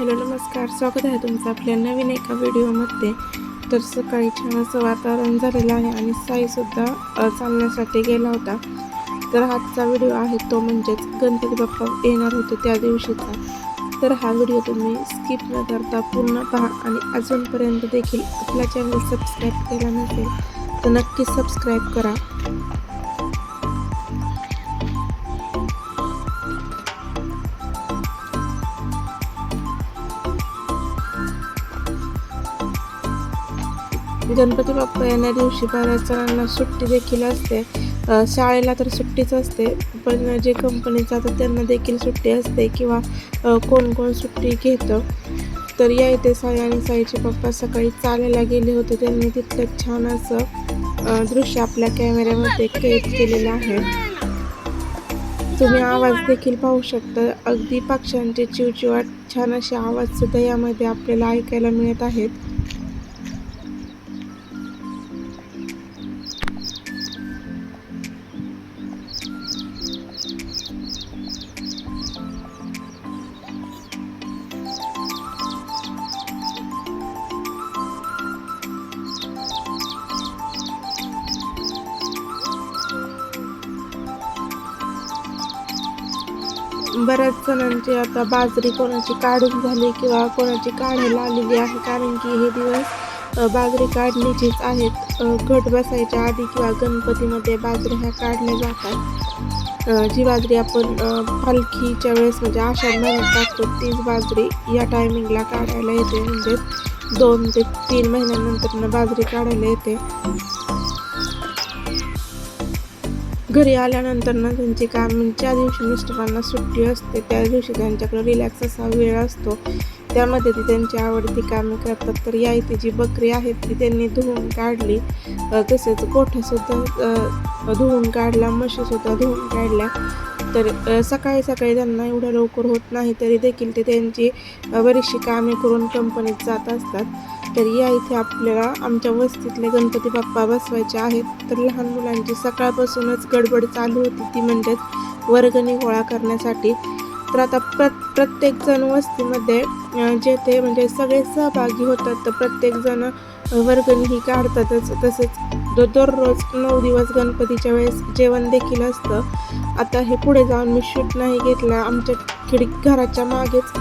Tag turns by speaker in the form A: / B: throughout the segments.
A: Hello नमस्कार. स्वागत आहे तुमचं आपल्या नवीन एका व्हिडिओमध्ये. तर सकाळी छान असं वातावरण झालेलं आहे आणि साईसुद्धा चालण्यासाठी गेला होता. तर आजचा व्हिडिओ आहे तो म्हणजेच गणपती बाप्पा येणार होते त्या दिवशीचा. तर हा व्हिडिओ तुम्ही स्किप न करता पूर्ण पहा आणि अजूनपर्यंत देखील आपला चॅनल सबस्क्राईब केला नसेल तर नक्की सबस्क्राईब करा. गणपती बाप्पा यांना दिवशी बऱ्याच जणांना सुट्टी देखील असते. शाळेला तर सुट्टीच असते पण जे कंपनी जातात त्यांना देखील सुट्टी असते किंवा कोण कोण सुट्टी घेतं तर या इथे साई आणि साईचे पप्पा सकाळी चालायला गेले होते. त्यांनी तिथलं छान असं दृश्य आपल्या कॅमेऱ्यामध्ये कैद केलेलं आहे. तुम्ही आवाज देखील पाहू शकता. अगदी पक्ष्यांचे चिवचिवाट छान असे आवाजसुद्धा यामध्ये आपल्याला ऐकायला मिळत आहेत. बऱ्याच जणांची आता बाजरी कोणाची काढून झाली किंवा कोणाची काढायला आलेली आहे कारण की हे दिवस बाजरी काढण्याचीच आहेत. घट बसायच्या आधी किंवा गणपतीमध्ये बाजरी ह्या काढल्या जातात. जी बाजरी आपण पालखीच्या वेळेस म्हणजे आषाढ महिन्यात टाकतो तीच बाजरी या टायमिंगला काढायला येते. म्हणजे दोन ते तीन महिन्यानंतर बाजरी काढायला येते. घरी आल्यानंतर ना त्यांची काम म्हणजे ज्या दिवशी मिस्टरांना सुट्टी असते त्या दिवशी त्यांच्याकडे रिलॅक्स असा वेळ असतो. त्यामध्ये ती त्यांची आवडती कामे करतात. तर या इथे जी बकरी आहे ती त्यांनी धुवून काढली. तसेच गोठ्यासुद्धा धुवून काढला म्हशीसुद्धा धुवून काढल्या. तर सकाळी सकाळी त्यांना एवढ्या लवकर होत नाही तरी देखील ते त्यांची बरीचशी कामे करून कंपनीत जात असतात. तर या इथे आपल्याला आमच्या वस्तीतले गणपती बाप्पा बसवायचे आहेत. तर लहान मुलांची सकाळपासूनच गडबड चालू होती. ती म्हणजेच वर्गणी गोळा करण्यासाठी. तर आता प्र प्रत्येकजण वस्तीमध्ये जेथे जे ते म्हणजे सगळे सहभागी होतात तर प्रत्येकजण वर्गणी ही काढतातच. तसेच दो दररोज नऊ दिवस गणपतीच्या वेळेस जेवण देखील असतं. आता हे पुढे जाऊन मी शूट नाही घेतला. आमच्या खिडकी घराच्या मागेच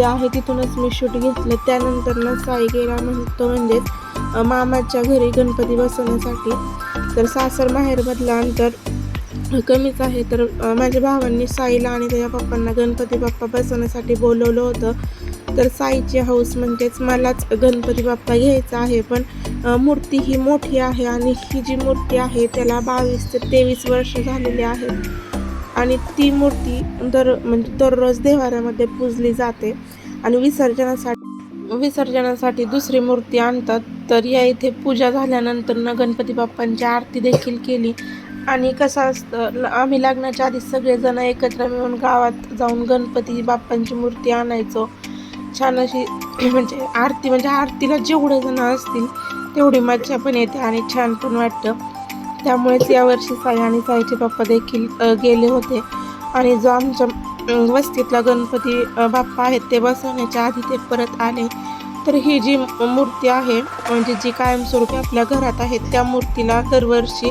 A: ते आहे तिथूनच मी शूट घेतलं. त्यानंतर ना साई गेला म्हणतो म्हणजेच मामाच्या घरी गणपती बसवण्यासाठी. तर सासर माहेरमधलं अंतर कमीच आहे. तर माझ्या भावांनी साईला आणि त्याच्या पप्पांना गणपती बाप्पा बसवण्यासाठी बोलवलं होतं. तर साईची हौस म्हणजेच मलाच गणपती बाप्पा घ्यायचा आहे. पण मूर्ती ही मोठी आहे आणि ही जी मूर्ती आहे त्याला बावीस ते तेवीस वर्ष झालेली आहेत. आणि ती मूर्ती दर म्हणजे दररोज देवाऱ्यामध्ये पूजली जाते. आणि विसर्जनासाठी विसर्जनासाठी दुसरी मूर्ती आणतात. तर या इथे पूजा झाल्यानंतर न गणपती बाप्पांची आरती देखील केली. आणि कसं असतं आम्ही लग्नाच्या आधी सगळेजण एकत्र मिळून गावात जाऊन गणपती बाप्पांची मूर्ती आणायचो. छान अशी म्हणजे आरती म्हणजे आरतीला जेवढे जण असतील तेवढी मज्जा पण येते आणि छान पण वाटतं. त्यामुळेच यावर्षी साई आणि साईचे पप्पा देखील गेले होते. आणि जो आमच्या वस्तीतला गणपती बाप्पा आहेत ते बसवण्याच्या आधी ते परत आले. तर ही जी मूर्ती आहे म्हणजे जी कायमस्वरूपी आपल्या घरात आहे त्या मूर्तीला दरवर्षी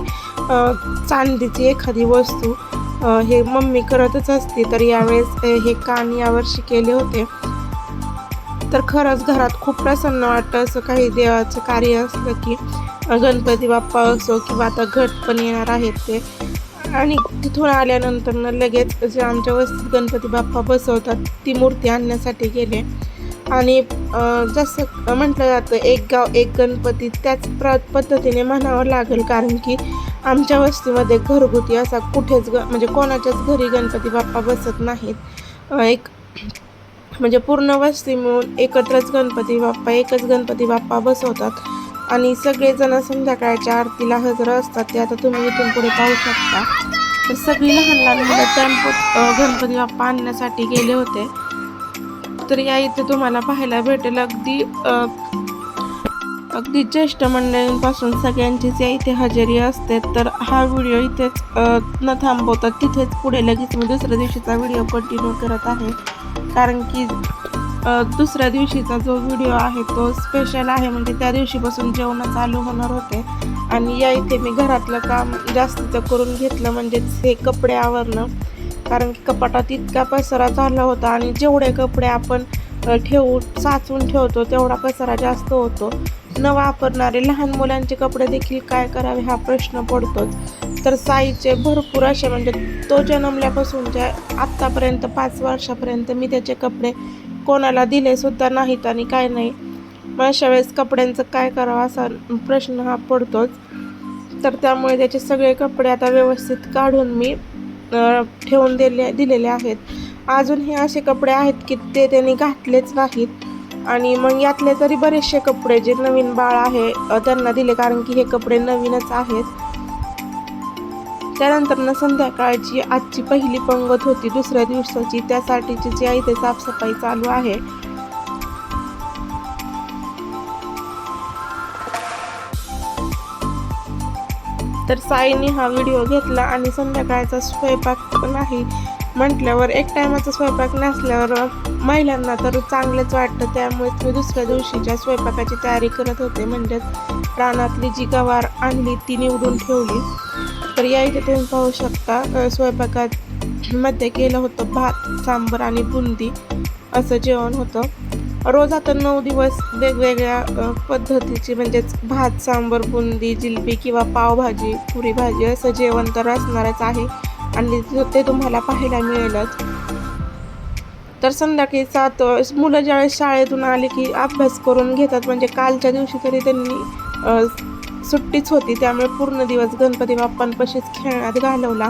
A: चांदीची एखादी वस्तू हे मम्मी करतच असते. तर यावेळेस हे कान यावर्षी केले होते. तर खरंच घरात खूप प्रसन्न वाटतं असं काही देवाचं कार्य असलं की गणपती बाप्पा असो किंवा आता घट पण येणार आहेत ते. आणि तिथून आल्यानंतर न लगेच जे आमच्या वस्तीत गणपती बाप्पा बसवतात ती मूर्ती आणण्यासाठी गेले. आणि जसं म्हटलं जातं एक गाव एक गणपती त्याच प्र पद्धतीने म्हणावं लागेल. कारण की आमच्या वस्तीमध्ये घरगुती असा कुठेच ग म्हणजे कोणाच्याच घरी गणपती बाप्पा बसत नाहीत. एक म्हणजे पूर्ण वस्ती मिळून एकत्रच गणपती बाप्पा एकच गणपती बाप्पा बसवतात. आणि सगळेजण संध्याकाळच्या आरतीला हजर असतात. ते आता तुम्ही इथून पुढे पाहू शकता. तर सगळी लहान लहान मुलं टेम्पोत गणपती बाप्पा आणण्यासाठी गेले होते. तर या इथे तुम्हाला पाहायला भेटेल अगदी अगदी ज्येष्ठ मंडळींपासून सगळ्यांचीच या इथे हजेरी असते. तर हा व्हिडिओ इथेच न थांबवता तिथेच पुढे लगेच मी दुसऱ्या दिवशीचा व्हिडिओ कंटिन्यू करत आहे. कारण की दुसऱ्या दिवशीचा जो व्हिडिओ आहे तो स्पेशल आहे. म्हणजे त्या दिवशीपासून जेवण चालू होणार होते. आणि या इथे मी घरातलं काम जास्तीचं करून घेतलं. म्हणजेच हे कपडे आवरणं. कारण की कपाटात इतका पसारा झाला होता. आणि जेवढे कपडे आपण ठेवू साचवून ठेवतो तेवढा पसारा जास्त होतो. न वापरणारे लहान मुलांचे कपडे देखील काय करावे हा प्रश्न पडतोच. तर साईचे भरपूर असे म्हणजे तो जन्मल्यापासूनच्या आत्तापर्यंत पाच वर्षापर्यंत मी त्याचे कपडे कोणाला दिले सुद्धा नाहीत आणि काय नाही. मग अशा वेळेस कपड्यांचं काय करावं असा प्रश्न हा पडतोच. तर त्यामुळे त्याचे सगळे कपडे आता व्यवस्थित काढून मी ठेवून दिले दिलेले आहेत. अजून हे असे कपडे आहेत की ते त्यांनी घातलेच नाहीत. आणि मग यातले तरी बरेचसे कपडे जे नवीन बाळ आहे त्यांना दिले कारण की हे कपडे नवीनच आहेत. त्यानंतर ना संध्याकाळची आजची पहिली पंगत होती दुसऱ्या दिवसाची. त्यासाठीची जी आहे ते साफसफाई चालू आहे. तर साईने हा व्हिडिओ घेतला आणि संध्याकाळचा स्वयंपाक पण नाही म्हटल्यावर एक टायमाचा स्वयंपाक नसल्यावर महिलांना तर चांगलंच वाटतं. त्यामुळे मी दुसऱ्या दिवशीच्या स्वयंपाकाची तयारी करत होते. म्हणजेच रानातली जी गवार आणली ती निवडून ठेवली. तर या इथे तुम्ही पाहू शकता. स्वयंपाकात मध्ये केलं होतं भात सांबर आणि बुंदी. असं जेवण होतं. रोज आता नऊ दिवस वेगवेगळ्या पद्धतीची म्हणजेच भात सांबर बुंदी जिलबी किंवा पावभाजी पुरी भाजी असं जेवण तर असणारच आहे. आणि ते तुम्हाला पाहायला मिळेलच. तर संध्याकाळी सात मुलं ज्यावेळेस शाळेतून आले की अभ्यास करून घेतात. म्हणजे कालच्या दिवशी तरी त्यांनी सुट्टीच होती त्यामुळे पूर्ण दिवस गणपती बाप्पांपाशीच खेळण्यात घालवला.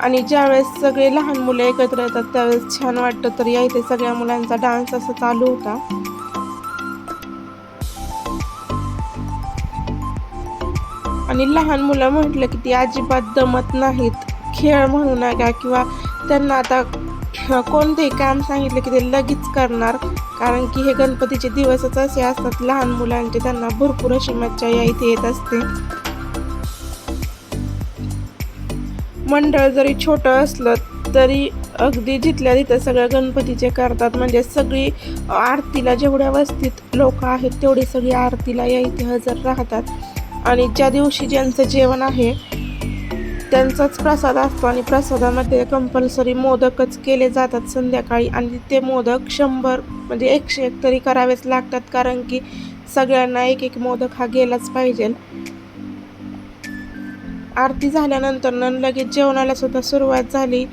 A: आणि ज्यावेळेस सगळे लहान मुलं एकत्र येतात त्यावेळेस छान वाटतं. तर या इथे सगळ्या मुलांचा डान्स असा चालू होता. आणि लहान मुलं म्हटलं की ती अजिबात दमत नाहीत. खेळ म्हणू नका किंवा त्यांना आता कोणतेही काम सांगितलं की ते लगेच करणार. कारण की हे गणपतीचे दिवसच असे असतात. लहान मुलांचे त्यांना भरपूर अशी मज्जा या इथे येत असते. मंडळ जरी छोटं असलं तरी अगदी जिथल्या तिथं सगळं गणपतीचे करतात. म्हणजे सगळी आरतीला जेवढ्या वस्तीत लोक आहेत तेवढी सगळी आरतीला या इथे हजर राहतात. आणि ज्या दिवशी ज्यांचं जेवण आहे त्यांचाच प्रसाद असतो आणि प्रसादामध्ये कंपल्सरी मोदकच केले जातात संध्याकाळी. आणि ते मोदक शंभर म्हणजे एकशे एक तरी करावेच लागतात कारण की सगळ्यांना एक एक मोदक हा गेलाच पाहिजे. आरती झाल्यानंतर लगेच जेवणाला सुद्धा सुरुवात झाली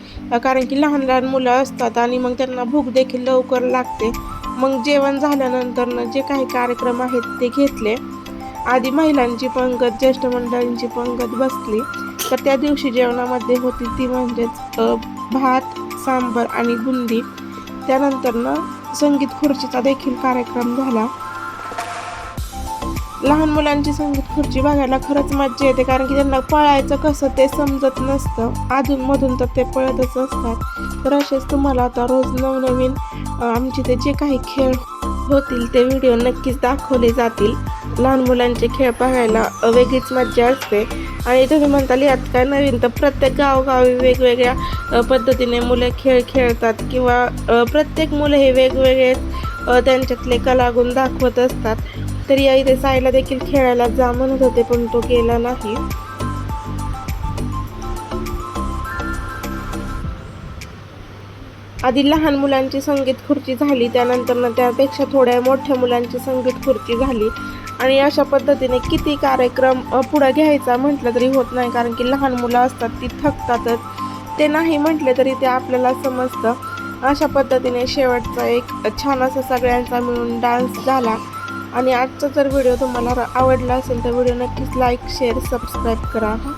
A: कारण की लहान लहान मुलं असतात आणि मग त्यांना भूक देखील लवकर लागते. मग जेवण झाल्यानंतर जे काही कार्यक्रम आहेत ते घेतले. आधी महिलांची पंगत ज्येष्ठ मंडळींची पंगत बसली. तर त्या दिवशी जेवणामध्ये होती ती म्हणजेच भात सांबर आणि बुंदी. त्यानंतर संगीत खुर्चीचा देखील कार्यक्रम झाला. लहान मुलांची संगीत खुर्ची बघायला खरंच मज्जा येते कारण की त्यांना पळायचं कसं ते समजत नसतं. अधूनमधून तर ते पळतच असतात. तर असेच तुम्हाला आता रोज नवनवीन आमचे ते जे काही खेळ होतील ते व्हिडिओ नक्कीच दाखवले जातील. लहान मुलांचे खेळ बघायला वेगळीच मज्जा असते. आणि तुम्ही म्हणताल यात काय नवीन? तर प्रत्येक गावगावी वेगवेगळ्या पद्धतीने मुले खेळ खेळतात किंवा प्रत्येक मुलं हे वेगवेगळे त्यांच्यातले कलागुण दाखवत असतात. तर या इथे साईला देखील खेळायला जा म्हणत होते पण तो गेला नाही. आधी लहान मुलांची संगीत खुर्ची झाली त्यानंतर त्यापेक्षा थोड्या मोठ्या मुलांची संगीत खुर्ची झाली. आणि अशा पद्धतीने किती कार्यक्रम पुढं घ्यायचा म्हटलं तरी होत नाही. कारण की लहान मुलं असतात ती थकतातच. ते नाही म्हटले तरी ते आपल्याला समजतं. अशा पद्धतीने शेवटचा एक छान असा सगळ्यांचा मिळून डान्स झाला. आणि आजचा जर व्हिडिओ तुम्हाला आवडला असेल तर व्हिडिओ नक्कीच लाईक शेअर सबस्क्राईब करा. हा